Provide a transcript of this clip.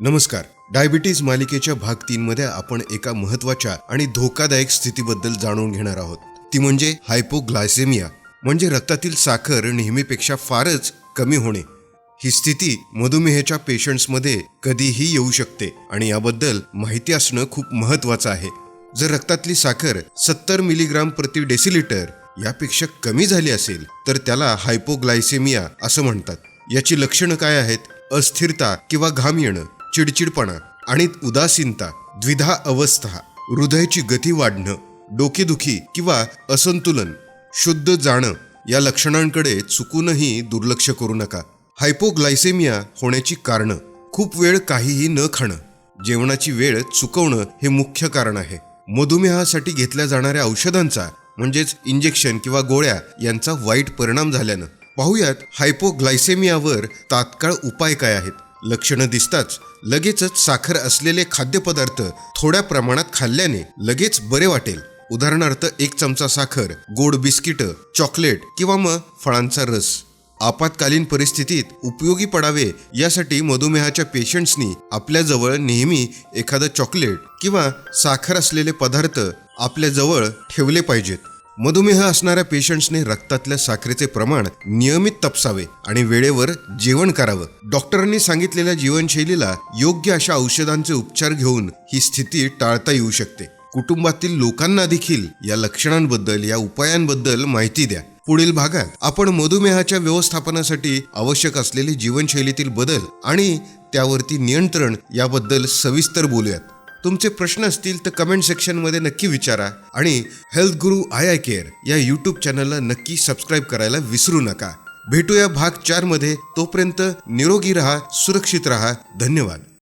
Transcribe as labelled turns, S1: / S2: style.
S1: नमस्कार. डायबिटीज मालिकेच्या भाग तीन मध्ये आपण एका महत्त्वाच्या आणि धोकादायक स्थितीबद्दल जाणून घेणार आहोत. ती म्हणजे हायपोग्लायसेमिया. म्हणजे रक्तातील साखर नेहमीपेक्षा फारच कमी होणे. ही स्थिती मधुमेहाच्या पेशंट्समध्ये कधीही येऊ शकते आणि याबद्दल माहिती असणं खूप महत्वाचं आहे. जर रक्तातली साखर सत्तर मिलीग्राम प्रति डेसिलिटर यापेक्षा कमी झाली असेल तर त्याला हायपोग्लायसेमिया असं म्हणतात. याची लक्षणं काय आहेत? अस्थिरता किंवा घाम येणं. चिडचिडपणा आणि उदासीनता द्विधा अवस्था हृदयाची गती वाढणं डोकेदुखी किंवा असंतुलन शुद्ध जाणं या लक्षणांकडे चुकूनही दुर्लक्ष करू नका. हायपोग्लायसेमिया होण्याची कारणं खूप वेळ काहीही न खाणं जेवणाची वेळ चुकवणं हे मुख्य कारण आहे. मधुमेहासाठी घेतल्या जाणाऱ्या औषधांचा म्हणजेच इंजेक्शन किंवा गोळ्या यांचा वाईट परिणाम झाल्यानं. पाहुयात हायपोग्लायसेमियावर तात्काळ उपाय काय आहेत? लक्षणं दिसताच लगेचच साखर असलेले खाद्यपदार्थ थोड्या प्रमाणात खाल्ल्याने लगेच बरे वाटेल. उदाहरणार्थ एक चमचा साखर गोड बिस्किट चॉकलेट किंवा मग फळांचा रस. आपत्कालीन परिस्थितीत उपयोगी पडावे यासाठी मधुमेहाच्या पेशंट्सनी आपल्याजवळ नेहमी एखादं चॉकलेट किंवा साखर असलेले पदार्थ आपल्याजवळ ठेवले पाहिजेत. मधुमेह असणाऱ्या पेशंट्सने रक्तातल्या साखरेचे प्रमाण नियमित तपासावे आणि वेळेवर जेवण करावं. डॉक्टरांनी सांगितलेल्या जीवनशैलीला योग्य अशा औषधांचे उपचार घेऊन ही स्थिती टाळता येऊ शकते. कुटुंबातील लोकांना देखील या लक्षणांबद्दल या उपायांबद्दल माहिती द्या. पुढील भागात आपण मधुमेहाच्या व्यवस्थापनासाठी आवश्यक असलेले जीवनशैलीतील बदल आणि त्यावरती नियंत्रण याबद्दल सविस्तर बोलूयात. तुमचे प्रश्न असतील तर कमेंट सेक्शनमध्ये नक्की विचारा. आणि health guru eye eye care या यूट्यूब चॅनलला नक्की सबस्क्राईब करायला विसरू नका. भेटूया भाग चारमध्ये तोपर्यंत निरोगी राहा सुरक्षित राहा. धन्यवाद.